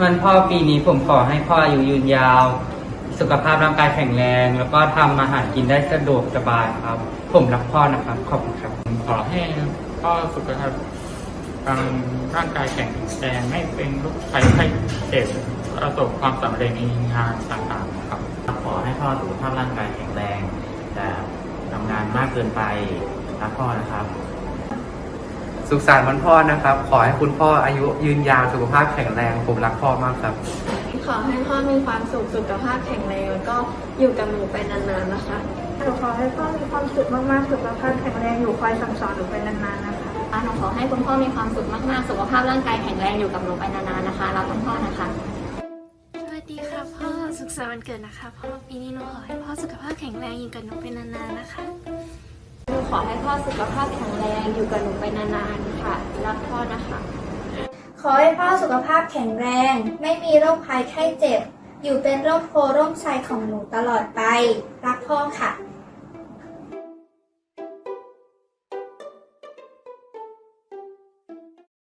วันพ่อปีนี้ผมขอให้พ่ออายุยืนยาว สุขภาพร่างกายแข็งแรง แล้วก็ทำอาหารกินได้สะดวกสบายครับ ผมรักพ่อนะครับ ขอบคุณครับ ขอให้พ่อสุขภาพทางร่างกายแข็งแรงไม่เป็นโรคภัยไข้เจ็บประสบความสำเร็จในงานต่างๆครับ ขอให้พ่อสุขภาพร่างกายแข็งแรงแต่ทำงานมากเกินไปรักพ่อนะครับ สุขสันต์วันพ่อนะครับ ขอให้คุณพ่ออายุยืนยาวสุขภาพแข็งแรง ผมรักพ่อมากครับ ขอให้พ่อมีความสุขสุขภาพแข็งแรงแล้วก็อยู่กับหนูไปนานๆนะคะหนูขอให้พ่อมีความสุขมากๆ สุขภาพแข็งแรงอยู่คอยสั่งสอนหนูไปนานๆนะคะหนูขอให้คุณพ่อมีความสุขมากๆ สุขภาพร่างกายแข็งแรงอยู่กับหนูไปนานๆนะคะรักคุณพ่อนะคะสวัสดีค่ะพ่อสุขสันต์วันเกิดนะคะพ่อปีนี้หนูขอให้พ่อสุขภาพแข็งแรงอยู่กับหนูไปนานๆนะคะหนู ขอให้พ่อสุขภาพแข็งแรงอยู่กับหนูไปนานๆค่ะ รักพ่อนะคะ ขอให้พ่อสุขภาพแข็งแรง ไม่มีโรคภัยไข้เจ็บ อยู่เป็นร่มโพร่มไทรของหนูตลอดไป รักพ่อค่ะ